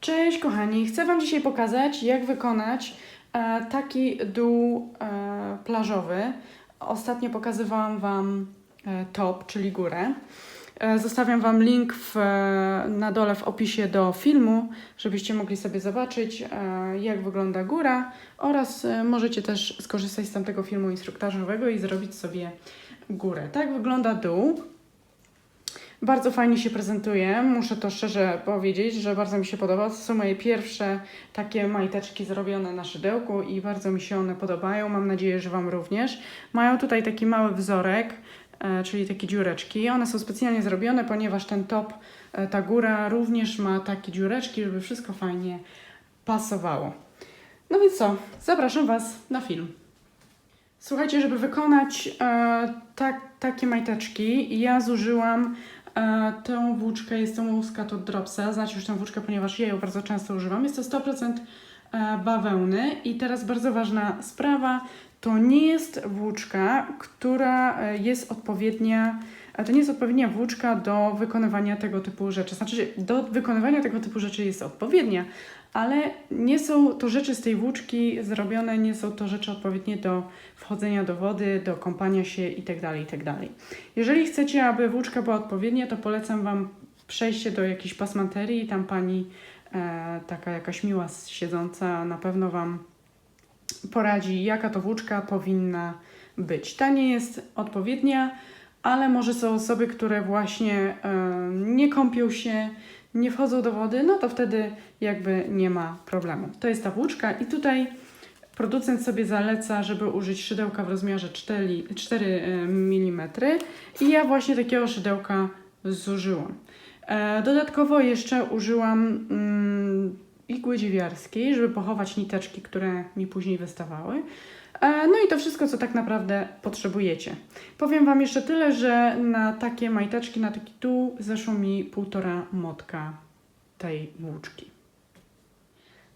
Cześć kochani, chcę Wam dzisiaj pokazać, jak wykonać e, taki dół e, plażowy. Ostatnio pokazywałam Wam e, top, czyli górę. E, zostawiam Wam link w, e, na dole w opisie do filmu, żebyście mogli sobie zobaczyć, e, jak wygląda góra oraz e, możecie też skorzystać z tamtego filmu instruktażowego i zrobić sobie górę. Tak wygląda dół. Bardzo fajnie się prezentuje, muszę to szczerze powiedzieć, że bardzo mi się podoba. To są moje pierwsze takie majteczki zrobione na szydełku i bardzo mi się one podobają. Mam nadzieję, że Wam również. Mają tutaj taki mały wzorek, e, czyli takie dziureczki. One są specjalnie zrobione, ponieważ ten top, e, ta góra również ma takie dziureczki, żeby wszystko fajnie pasowało. No więc co, zapraszam Was na film. Słuchajcie, żeby wykonać e, tak, takie majteczki, ja zużyłam tę włóczkę, jest to Muscat od Dropsa. Znacie już tę włóczkę, ponieważ ja ją bardzo często używam. Jest to 100% e, bawełny i teraz bardzo ważna sprawa, to nie jest włóczka, która e, jest odpowiednia, e, to nie jest odpowiednia włóczka do wykonywania tego typu rzeczy. Znaczy, do wykonywania tego typu rzeczy jest odpowiednia, ale nie są to rzeczy z tej włóczki zrobione, nie są to rzeczy odpowiednie do wchodzenia do wody, do kąpania się itd. itd. Jeżeli chcecie, aby włóczka była odpowiednia, to polecam Wam przejście do jakiejś pasmanterii i tam pani e, taka jakaś miła siedząca na pewno Wam poradzi, jaka to włóczka powinna być. Ta nie jest odpowiednia, ale może są osoby, które właśnie e, nie kąpią się, nie wchodzą do wody, no to wtedy jakby nie ma problemu. To jest ta włóczka i tutaj producent sobie zaleca, żeby użyć szydełka w rozmiarze 4, 4 mm i ja właśnie takiego szydełka zużyłam. E, Dodatkowo jeszcze użyłam mm, igły dziewiarskiej, żeby pochować niteczki, które mi później wystawały. E, No i to wszystko, co tak naprawdę potrzebujecie. Powiem Wam jeszcze tyle, że na takie majteczki, na taki dół zeszło mi półtora motka tej włóczki.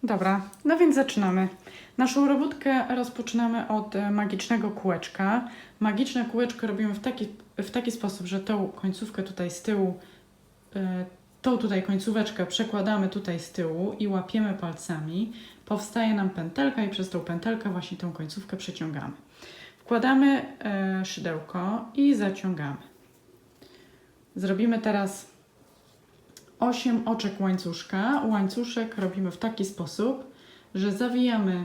Dobra, no więc zaczynamy. Naszą robótkę rozpoczynamy od e, magicznego kółeczka. Magiczne kółeczko robimy w taki, w taki sposób, że tą końcówkę tutaj z tyłu, e, tą tutaj końcóweczkę przekładamy tutaj z tyłu i łapiemy palcami. Powstaje nam pętelka i przez tą pętelkę właśnie tą końcówkę przeciągamy. Wkładamy e, szydełko i zaciągamy. Zrobimy teraz 8 oczek łańcuszka. Łańcuszek robimy w taki sposób, że zawijamy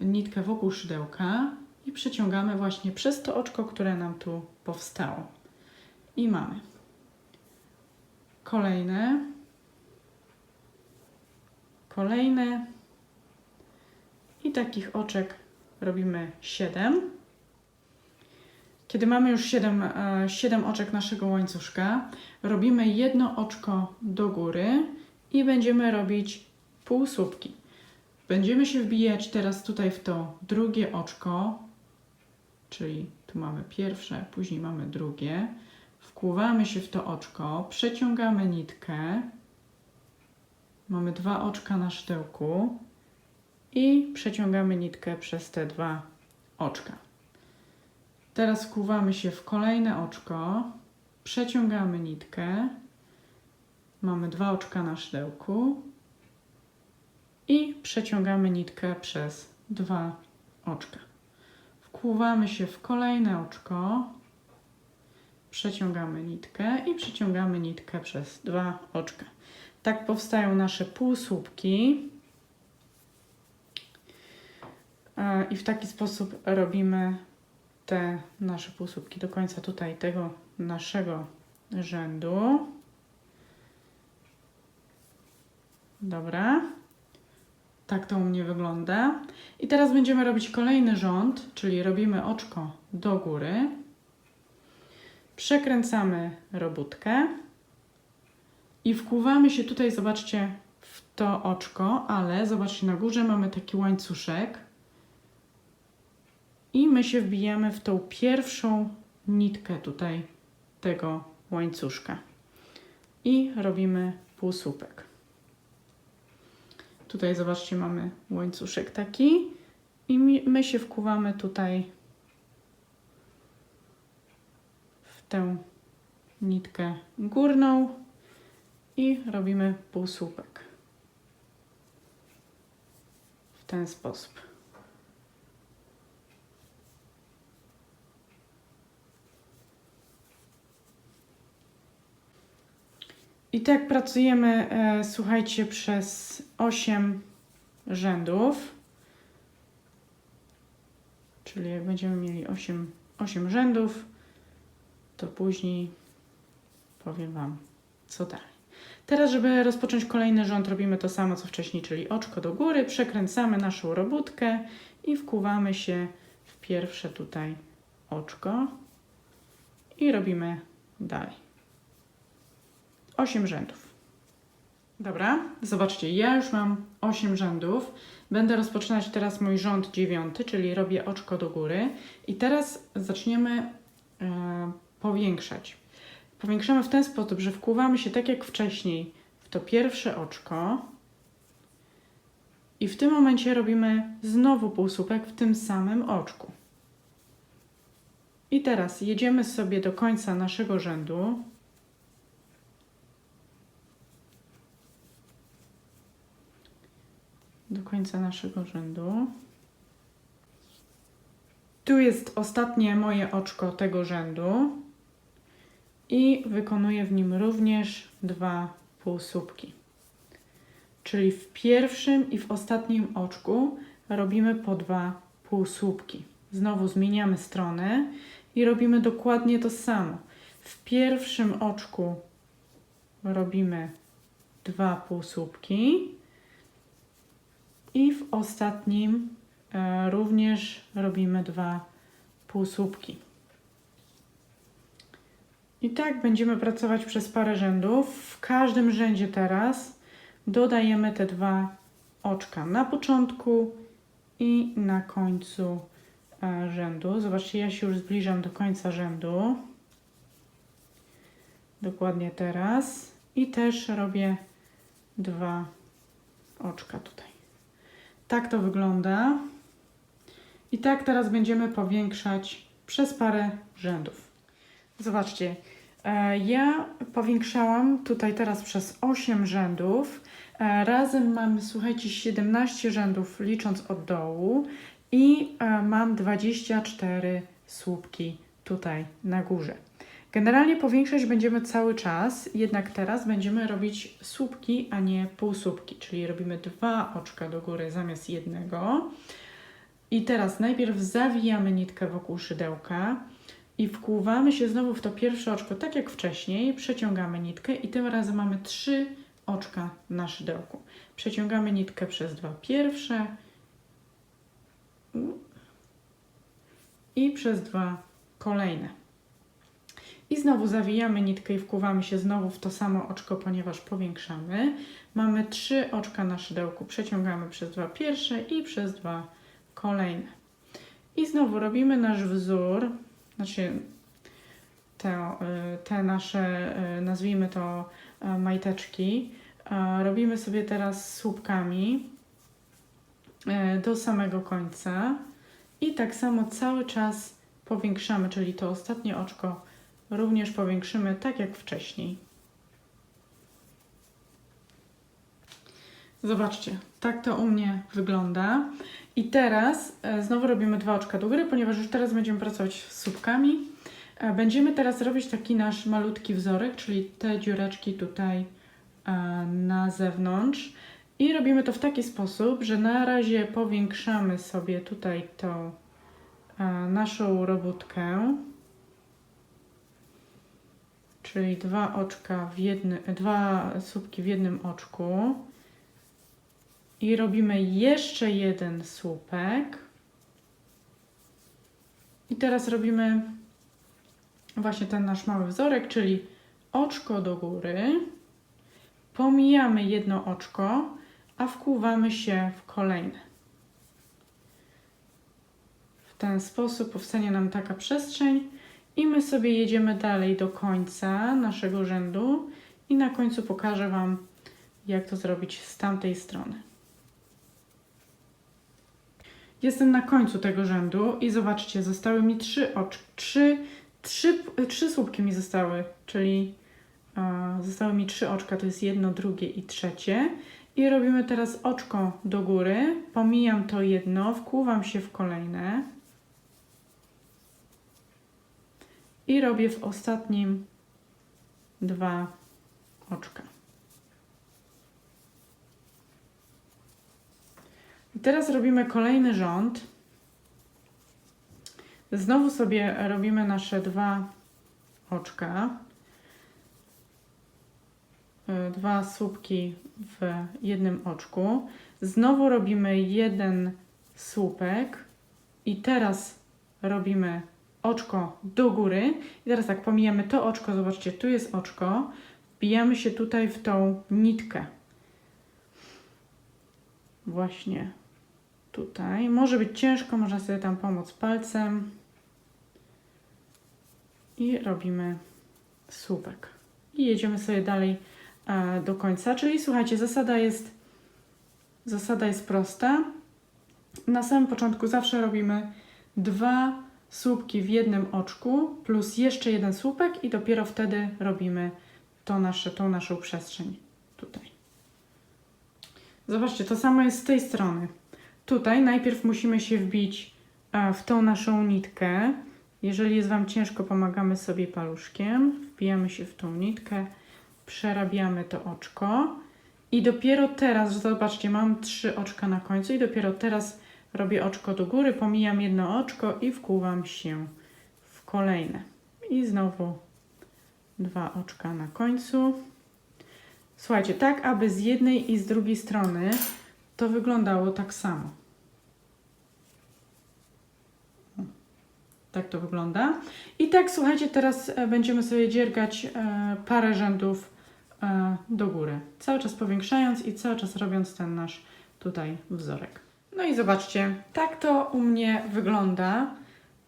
nitkę wokół szydełka i przeciągamy właśnie przez to oczko, które nam tu powstało. I mamy kolejne, kolejne i takich oczek robimy 7. Kiedy mamy już 7, e, 7 oczek naszego łańcuszka, robimy jedno oczko do góry i będziemy robić półsłupki. Będziemy się wbijać teraz tutaj w to drugie oczko, czyli tu mamy pierwsze, później mamy drugie. Wkłuwamy się w to oczko, przeciągamy nitkę. Mamy dwa oczka na sztyłku i przeciągamy nitkę przez te dwa oczka. Teraz wkłuwamy się w kolejne oczko, przeciągamy nitkę, mamy dwa oczka na sztyłku i przeciągamy nitkę przez dwa oczka. Wkłuwamy się w kolejne oczko, przeciągamy nitkę i przeciągamy nitkę przez dwa oczka. Tak powstają nasze półsłupki. E, I w taki sposób robimy te nasze półsłupki do końca tutaj tego naszego rzędu. Dobra. Tak to u mnie wygląda. I teraz będziemy robić kolejny rząd, czyli robimy oczko do góry. Przekręcamy robótkę i wkuwamy się tutaj, zobaczcie, w to oczko, ale zobaczcie, na górze mamy taki łańcuszek i my się wbijamy w tą pierwszą nitkę tutaj tego łańcuszka i robimy półsłupek. Tutaj zobaczcie, mamy łańcuszek taki i my się wkuwamy tutaj w tę nitkę górną i robimy półsłupek. w ten sposób. I tak pracujemy, e, słuchajcie, przez 8 rzędów. Czyli jak będziemy mieli 8, 8 rzędów, to później powiem Wam, co dalej. Teraz, żeby rozpocząć kolejny rząd, robimy to samo co wcześniej, czyli oczko do góry, przekręcamy naszą robótkę i wkuwamy się w pierwsze tutaj oczko i robimy dalej. 8 rzędów. Dobra, zobaczcie, ja już mam 8 rzędów. Będę rozpoczynać teraz mój rząd dziewiąty, czyli robię oczko do góry. I teraz zaczniemy e, powiększać. Powiększamy w ten sposób, że wkuwamy się tak jak wcześniej w to pierwsze oczko. I w tym momencie robimy znowu półsłupek w tym samym oczku. I teraz jedziemy sobie do końca naszego rzędu. Do końca naszego rzędu. Tu jest ostatnie moje oczko tego rzędu i wykonuję w nim również dwa półsłupki. Czyli w pierwszym i w ostatnim oczku robimy po dwa półsłupki. Znowu zmieniamy stronę i robimy dokładnie to samo. W pierwszym oczku robimy dwa półsłupki i w ostatnim e, również robimy dwa półsłupki. I tak będziemy pracować przez parę rzędów. W każdym rzędzie teraz dodajemy te dwa oczka na początku i na końcu e, rzędu. Zobaczcie, ja się już zbliżam do końca rzędu. Dokładnie teraz. I też robię dwa oczka tutaj. Tak to wygląda. I tak teraz będziemy powiększać przez parę rzędów. Zobaczcie, e, ja powiększałam tutaj teraz przez 8 rzędów. E, razem mam, słuchajcie, 17 rzędów licząc od dołu i e, mam 24 słupki tutaj na górze. Generalnie powiększać będziemy cały czas, jednak teraz będziemy robić słupki, a nie półsłupki, czyli robimy dwa oczka do góry zamiast jednego. I teraz najpierw zawijamy nitkę wokół szydełka i wkłuwamy się znowu w to pierwsze oczko, tak jak wcześniej, przeciągamy nitkę i tym razem mamy trzy oczka na szydełku. Przeciągamy nitkę przez dwa pierwsze i przez dwa kolejne. I znowu zawijamy nitkę i wkuwamy się znowu w to samo oczko, ponieważ powiększamy. Mamy trzy oczka na szydełku, przeciągamy przez dwa pierwsze i przez dwa kolejne. I znowu robimy nasz wzór, znaczy te, te nasze, nazwijmy to e, majteczki. Robimy sobie teraz słupkami do samego końca i tak samo cały czas powiększamy, czyli to ostatnie oczko również powiększymy tak jak wcześniej. Zobaczcie, tak to u mnie wygląda. I teraz e, znowu robimy dwa oczka do góry, ponieważ już teraz będziemy pracować z słupkami. E, będziemy teraz robić taki nasz malutki wzorek, czyli te dziureczki tutaj e, na zewnątrz. I robimy to w taki sposób, że na razie powiększamy sobie tutaj tą naszą robótkę czyli dwa oczka w jednym, dwa słupki w jednym oczku. I robimy jeszcze jeden słupek. I teraz robimy właśnie ten nasz mały wzorek, czyli oczko do góry, pomijamy jedno oczko, a wkuwamy się w kolejne. W ten sposób powstanie nam taka przestrzeń, i my sobie jedziemy dalej do końca naszego rzędu i na końcu pokażę Wam, jak to zrobić z tamtej strony. Jestem na końcu tego rzędu i zobaczcie, zostały mi trzy oczki, trzy, trzy, trzy słupki mi zostały, czyli e, zostały mi trzy oczka, to jest jedno, drugie i trzecie. I robimy teraz oczko do góry. Pomijam to jedno, wkłuwam się w kolejne. I robię w ostatnim dwa oczka. I teraz robimy kolejny rząd. Znowu sobie robimy nasze dwa oczka. Y, Dwa słupki w jednym oczku. Znowu robimy jeden słupek i teraz robimy oczko do góry. I teraz tak, pomijamy to oczko, zobaczcie, tu jest oczko. Wbijamy się tutaj w tą nitkę. Właśnie tutaj. Może być ciężko, można sobie tam pomóc palcem. I robimy słupek. I jedziemy sobie dalej e, do końca. Czyli słuchajcie, zasada jest, zasada jest prosta. Na samym początku zawsze robimy dwa słupki w jednym oczku plus jeszcze jeden słupek i dopiero wtedy robimy to nasze, tą naszą przestrzeń tutaj. Zobaczcie, to samo jest z tej strony. Tutaj najpierw musimy się wbić e, w tą naszą nitkę. Jeżeli jest Wam ciężko, pomagamy sobie paluszkiem. Wbijamy się w tą nitkę, przerabiamy to oczko. I dopiero teraz, zobaczcie, mam trzy oczka na końcu i dopiero teraz robię oczko do góry, pomijam jedno oczko i wkuwam się w kolejne. I znowu dwa oczka na końcu. Słuchajcie, tak aby z jednej i z drugiej strony to wyglądało tak samo. Tak to wygląda. I tak, słuchajcie, teraz e, będziemy sobie dziergać e, parę rzędów e, do góry. Cały czas powiększając i cały czas robiąc ten nasz tutaj wzorek. No i zobaczcie, tak to u mnie wygląda.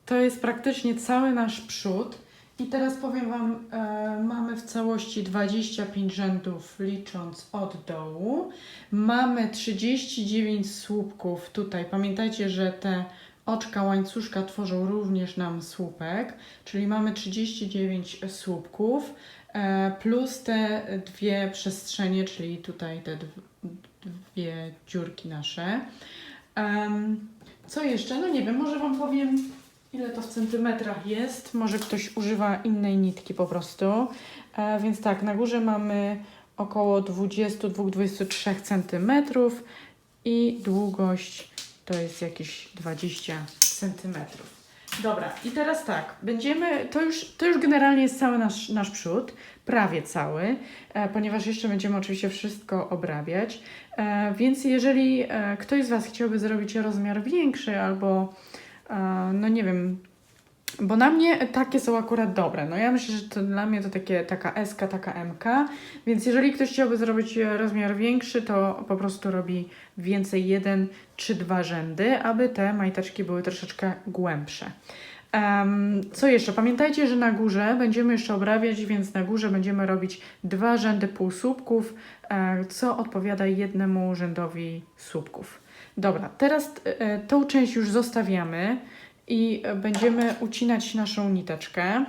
To jest praktycznie cały nasz przód. I teraz powiem Wam, e, mamy w całości 25 rzędów licząc od dołu. Mamy 39 słupków tutaj. Pamiętajcie, że te oczka łańcuszka tworzą również nam słupek, czyli mamy 39 słupków e, plus te dwie przestrzenie, czyli tutaj te dw- dwie dziurki nasze. Em, co jeszcze? No nie wiem, może Wam powiem, ile to w centymetrach jest. Może ktoś używa innej nitki po prostu. E, więc tak, na górze mamy około 22-23 centymetrów i długość to jest jakieś 20 centymetrów. Dobra, i teraz tak, będziemy, to już, to już generalnie jest cały nasz, nasz przód, prawie cały, e, ponieważ jeszcze będziemy oczywiście wszystko obrabiać. E, więc jeżeli e, ktoś z Was chciałby zrobić rozmiar większy albo, e, no nie wiem, bo na mnie takie są akurat dobre. No ja myślę, że to dla mnie to takie, taka S, taka MK, więc jeżeli ktoś chciałby zrobić e, rozmiar większy, to po prostu robi więcej jeden czy dwa rzędy, aby te majteczki były troszeczkę głębsze. Em, co jeszcze? Pamiętajcie, że na górze będziemy jeszcze obrabiać, więc na górze będziemy robić dwa rzędy półsłupków, e, co odpowiada jednemu rzędowi słupków. Dobra, teraz e, tą część już zostawiamy i e, będziemy ucinać naszą niteczkę.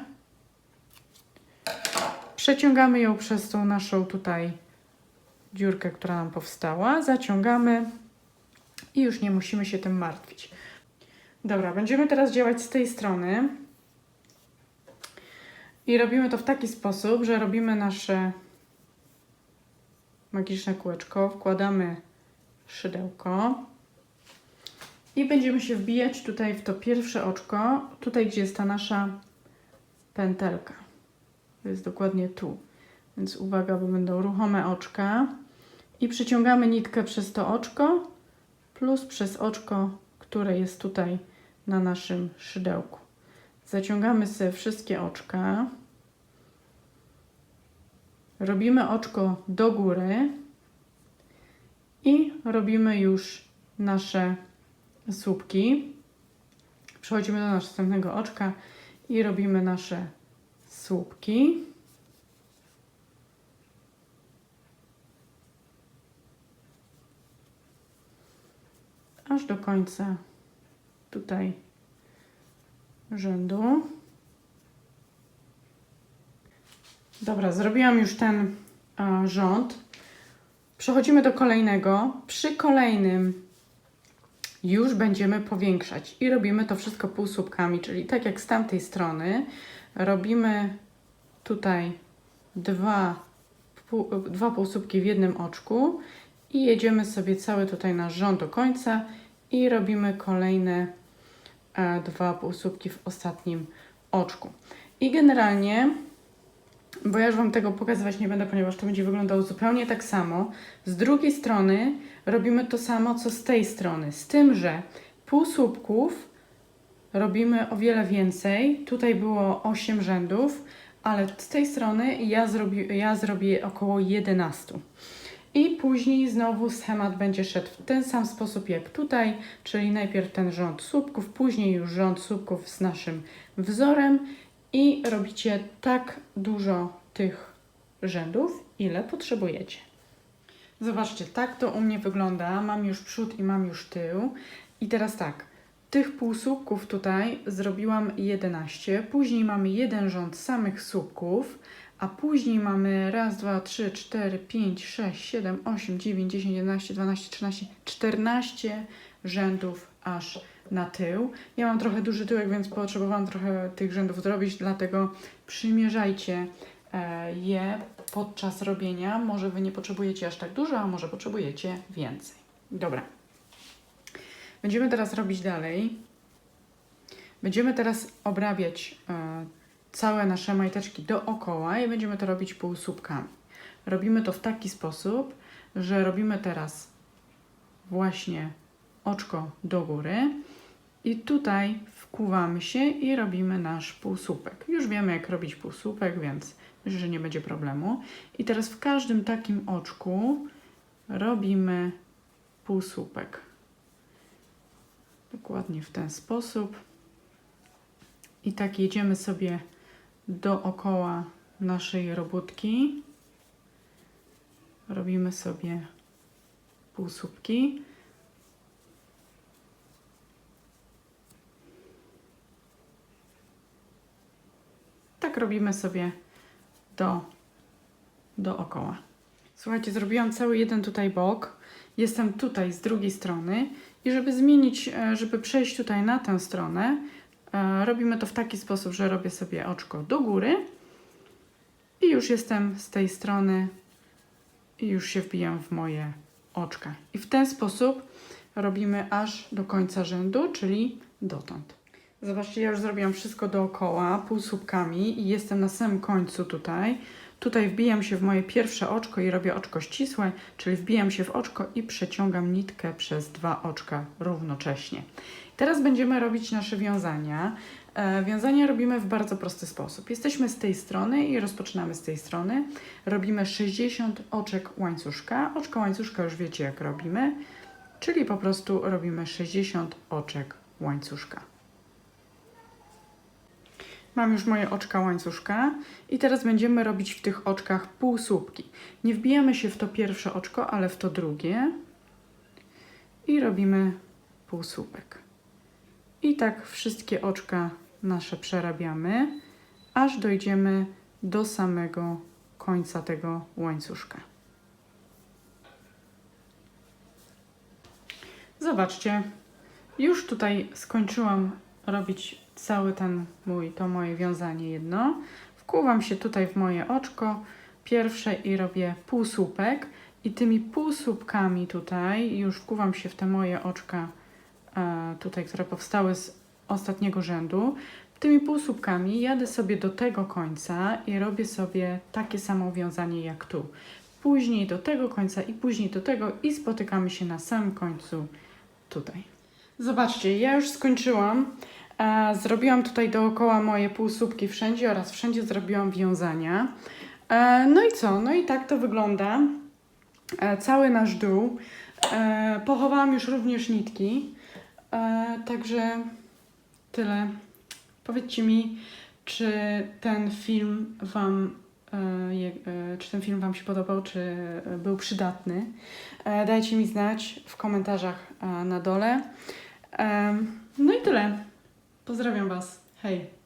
Przeciągamy ją przez tą naszą tutaj dziurkę, która nam powstała, zaciągamy i już nie musimy się tym martwić. Dobra, będziemy teraz działać z tej strony. I robimy to w taki sposób, że robimy nasze magiczne kółeczko, wkładamy szydełko i będziemy się wbijać tutaj w to pierwsze oczko, tutaj gdzie jest ta nasza pętelka. To jest dokładnie tu. Więc uwaga, bo będą ruchome oczka. I przyciągamy nitkę przez to oczko plus przez oczko, które jest tutaj na naszym szydełku. Zaciągamy sobie wszystkie oczka. Robimy oczko do góry i robimy już nasze słupki. Przechodzimy do następnego oczka i robimy nasze słupki. Aż do końca tutaj rzędu. Dobra, zrobiłam już ten e, rząd. Przechodzimy do kolejnego. Przy kolejnym już będziemy powiększać i robimy to wszystko półsłupkami, czyli tak jak z tamtej strony robimy tutaj dwa, pół, dwa półsłupki w jednym oczku i jedziemy sobie cały tutaj nasz rząd do końca i robimy kolejne e, dwa półsłupki w ostatnim oczku. I generalnie, bo ja już Wam tego pokazywać nie będę, ponieważ to będzie wyglądało zupełnie tak samo, z drugiej strony robimy to samo, co z tej strony, z tym, że półsłupków robimy o wiele więcej. Tutaj było 8 rzędów, ale z tej strony ja, zrobi, ja zrobię około 11. I później znowu schemat będzie szedł w ten sam sposób jak tutaj, czyli najpierw ten rząd słupków, później już rząd słupków z naszym wzorem i robicie tak dużo tych rzędów, ile potrzebujecie. Zobaczcie, tak to u mnie wygląda. Mam już przód i mam już tył. I teraz tak, tych półsłupków tutaj zrobiłam 11, później mamy jeden rząd samych słupków, a później mamy raz, dwa, trzy, cztery, pięć, sześć, siedem, osiem, dziewięć, dziesięć, jedenaście, dwanaście, trzynaście, czternaście rzędów aż na tył. Ja mam trochę duży tyłek, więc potrzebowałam trochę tych rzędów zrobić, dlatego przymierzajcie e, je podczas robienia. Może Wy nie potrzebujecie aż tak dużo, a może potrzebujecie więcej. Dobra. Będziemy teraz robić dalej. Będziemy teraz obrabiać e, całe nasze majteczki dookoła i będziemy to robić półsłupkami. Robimy to w taki sposób, że robimy teraz właśnie oczko do góry i tutaj wkuwamy się i robimy nasz półsłupek. Już wiemy jak robić półsłupek, więc myślę, że nie będzie problemu. I teraz w każdym takim oczku robimy półsłupek. Dokładnie w ten sposób. I tak jedziemy sobie dookoła naszej robótki. Robimy sobie półsłupki. Robimy sobie do, dookoła. Słuchajcie, zrobiłam cały jeden tutaj bok. Jestem tutaj z drugiej strony i żeby zmienić, e, żeby przejść tutaj na tę stronę, e, robimy to w taki sposób, że robię sobie oczko do góry i już jestem z tej strony i już się wbijam w moje oczka. I w ten sposób robimy aż do końca rzędu, czyli dotąd. Zobaczcie, ja już zrobiłam wszystko dookoła, półsłupkami i jestem na samym końcu tutaj. Tutaj wbijam się w moje pierwsze oczko i robię oczko ścisłe, czyli wbijam się w oczko i przeciągam nitkę przez dwa oczka równocześnie. Teraz będziemy robić nasze wiązania. E, wiązania robimy w bardzo prosty sposób. Jesteśmy z tej strony i rozpoczynamy z tej strony. Robimy 60 oczek łańcuszka. Oczko łańcuszka już wiecie jak robimy, czyli po prostu robimy 60 oczek łańcuszka. Mam już moje oczka łańcuszka i teraz będziemy robić w tych oczkach półsłupki. Nie wbijamy się w to pierwsze oczko, ale w to drugie i robimy półsłupek. I tak wszystkie oczka nasze przerabiamy, aż dojdziemy do samego końca tego łańcuszka. Zobaczcie, już tutaj skończyłam robić cały ten mój, to moje wiązanie jedno. Wkuwam się tutaj w moje oczko pierwsze i robię półsłupek i tymi półsłupkami tutaj już wkuwam się w te moje oczka e, tutaj, które powstały z ostatniego rzędu. Tymi półsłupkami jadę sobie do tego końca i robię sobie takie samo wiązanie jak tu. Później do tego końca i później do tego i spotykamy się na samym końcu tutaj. Zobaczcie, ja już skończyłam. Zrobiłam tutaj dookoła moje półsłupki wszędzie oraz wszędzie zrobiłam wiązania. E, No i co? No i tak to wygląda. E, Cały nasz dół. E, Pochowałam już również nitki. Także tyle. Powiedzcie mi, czy ten film Wam, czy ten film Wam się podobał, czy był przydatny. Dajcie mi znać w komentarzach na dole. No i tyle. Pozdrawiam Was. Hej.